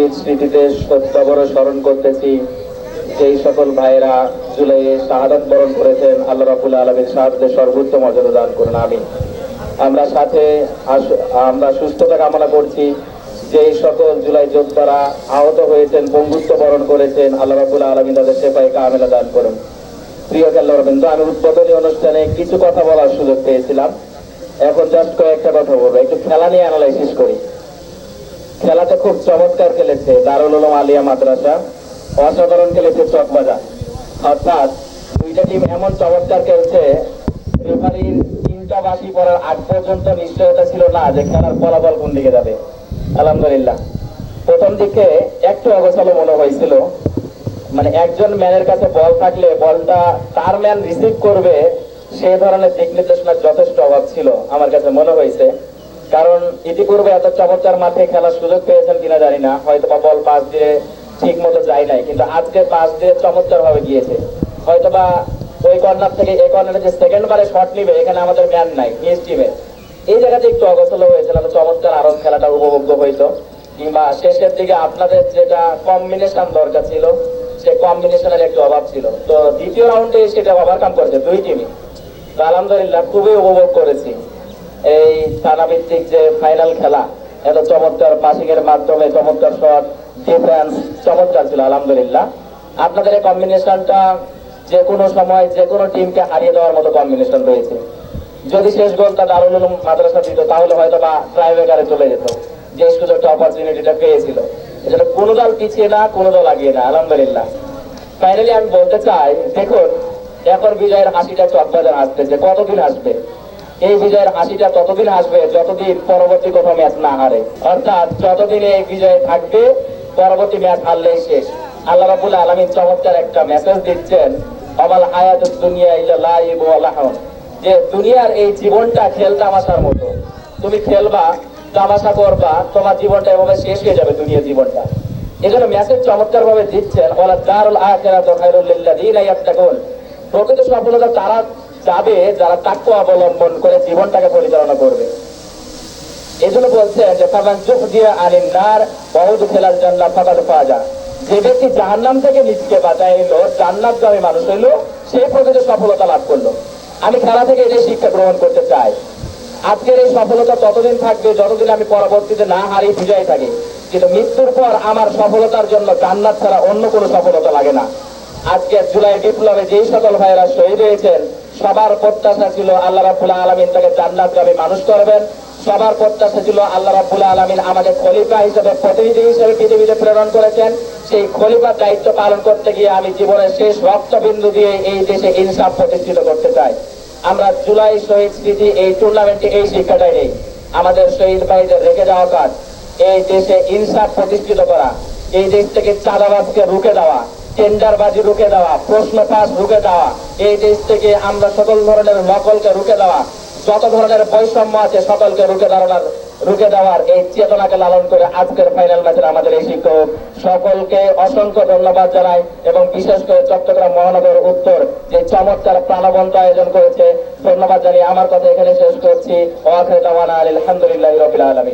শহীদ স্মৃতিতে সত্যাবর স্মরণ করতেছি। যেই সকল ভাইয়েরা জুলাইয়ে শাহাদাত বরণ করেছেন, আল্লাহ রাবুল আলমীর সাহায্যে সর্বোচ্চ মর্যাদা দান করুন আমি আমরা সাথে আমরা সুস্থতা কামনা করছি। যেই সকল জুলাই যোদ্ধারা আহত হয়েছেন বন্ধুত্ব বরণ করেছেন, আল্লাহ রাবুল আলমী তাদের সেপাই কামেলা দান করুন। প্রিয় খেলা রবীন্দ্র আমি উদ্বোধনী অনুষ্ঠানে কিছু কথা বলার সুযোগ পেয়েছিলাম। এখন জাস্ট কয়েকটা কথা বলব। একটু খেলা নিয়ে অ্যানালাইসিস করি। খুব চমৎকার খেলেছে দারুল উলুম আলিয়া মাদ্রাসা। অসাধারণ খেলেছে চকবাজার অর্থাৎ দুইটা টিম এমন চমৎকার খেলছে রেফারির তিনটা বাসি পড়ার আগ পর্যন্ত নিশ্চয়তা ছিল না যে খেলার ফলাফল কোন দিকে যাবে। আলহামদুলিল্লাহ। প্রথম দিকে একটু অগোছালো মনে হয়েছিল। মানে একজন ম্যানের কাছে বল থাকলে বলটা তার ম্যান রিসিভ করবে, সে ধরনের দিক নির্দেশনার যথেষ্ট অভাব ছিল, আমার কাছে মনে হয়েছে। কারণ ইতিপূর্বে এত চমৎকার মাঠে খেলার সুযোগ পেয়েছেন কিনা জানি না। হয়তো বা বল পাস দিয়ে ঠিক মতো যায় নাই, কিন্তু আজকে পাস দিয়ে চমৎকার ভাবে গিয়েছে। হয়তো বা ওই কর্নার থেকে এই কর্নারে যে সেকেন্ড বারে শট নিবে, এখানে আমাদের ম্যান নাই নিজ টিমের এই জায়গাতে একটু অগোছলো হয়েছিল তো চমৎকার আরও খেলাটা উপভোগ্য হইতো। কিংবা শেষের দিকে আপনাদের যেটা কম্বিনেশন দরকার ছিল, সে কম্বিনেশনের একটু অভাব ছিল। তো দ্বিতীয় রাউন্ডে সেটা ওভারকাম করেছে দুই টিমই আলহামদুলিল্লাহ, খুবই উপভোগ করেছি। এই থানাভিত্তিক যে ফাইনাল খেলা এত চমৎকার পাসিং এর মাধ্যমে চমৎকার শট ডিফেন্স চমৎকার ছিল, আলহামদুলিল্লাহ। আপনাদের এই কম্বিনেশনটা যে কোনো সময় যে কোনো টিমকে হারিয়ে দেওয়ার মতো কম্বিনেশন রয়েছে। যদি শেষ গোলটা দারুল উলুম মাদ্রাসা দিত, তাহলে হয়তো বা ট্রাইবেকারে চলে যেত, যে সুযোগটা অপরচুনিটিটা পেয়েছিল। এজন্য কোনো দল পিছিয়ে না, কোনো দল আগিয়ে না, আলহামদুলিল্লাহ। ফাইনালি আমি বলতে চাই, দেখুন এখন বিজয়ের হাসিটা একটু চকবাজার আসতেছে কতদিন আসবে এই বিজয়ের হাসিটা ততদিন আসবে যতদিন পরবর্তী কোনো ম্যাচ না হারে। অর্থাৎ যতদিন এই বিজয় থাকবে, পরবর্তী ম্যাচ হারলেই শেষ। আল্লাহ রাবুল আলমিন চমৎকার একটা মেসেজ দিচ্ছেন, অমাল হায়াত দুনিয়া ইল্লা লাইব লাহন যে দুনিয়ার এই জীবনটা খেল তামাশার মতো। তুমি খেলবা, তামাশা করবা, তোমার জীবনটা এভাবে শেষ হয়ে যাবে দুনিয়ার জীবনটা। এজন্য মেসেজ চমৎকার ভাবে দিচ্ছেন ওলা দারুল আখিরাত খায়রুল লিল্লাযিনা ইয়াত্তাকুন। প্রকৃত সফলতা তারা যাবে, যারা তাকওয়া অবলম্বন করে জীবনটাকে পরিচালনা করবে। এজন্য বলছেন যে, ফামান জুহদিয়া আনিন নার ওয়া উদখিলাল জান্নাত ফাকাদ ফাজা। যে ব্যক্তি জাহান্নাম থেকে নিজকে বাঁচাইলো জান্নাতগামী মানুষ হইল সেই প্রকৃত সফলতা লাভ করল। আমি খেলা থেকে এটাই শিক্ষা গ্রহণ করতে চাই। আজকের এই সফলতা ততদিন থাকবে যতদিন আমি পরবর্তীতে না হারিয়ে বিজয় থাকি। কিন্তু মৃত্যুর পর আমার সফলতার জন্য জান্নাত ছাড়া অন্য কোনো সফলতা লাগে না। আজকে জুলাই বিপ্লবে যেই সকল ভাইয়েরা শহীদ হয়েছেন সবার প্রত্যাশা ছিল আল্লাহ রাবুল আলমিন তাকে জান্নাতগামী মানুষ করবেন। সবার প্রত্যাশা ছিল আল্লাহ রাবুল আলমিন আমাদের খলিফা হিসেবে, প্রতিনিধি হিসেবে পৃথিবীতে প্রেরণ করেছেন। সেই খলিফার দায়িত্ব পালন করতে গিয়ে আমি জীবনের শেষ রক্তবিন্দু দিয়ে এই দেশে ইনসাফ প্রতিষ্ঠিত করতে চাই। আমরা জুলাই শহীদ স্মৃতি এই টুর্নামেন্টে এই শিক্ষাটাই নেই। আমাদের শহীদ ভাইদের রেখে যাওয়া কাজ। এই দেশে ইনসাফ প্রতিষ্ঠিত করা। এই দেশ থেকে চাঁদাবাজকে রুখে দেওয়া। টেন্ডারবাজি রুখে দেওয়া, প্রশ্ন পাস রুখে দেওয়া, এই দেশ থেকে আমরা সকল ধরনের নকলকে রুখে দেওয়া, যত ধরনের বৈষম্য আছে সকলকে রুখে দাঁড়ানোর রুখে দেওয়ার এই চেতনাকে লালন করে আজকের ফাইনাল ম্যাচের আমাদের এই শিক্ষক। সকলকে অসংখ্য ধন্যবাদ জানাই এবং বিশেষ করে চট্টগ্রাম মহানগর উত্তর যে চমৎকার প্রাণবন্ত আয়োজন করেছে, ধন্যবাদ জানিয়ে আমার কথা এখানে শেষ করছি। আলহামদুলিল্লাহ রবিল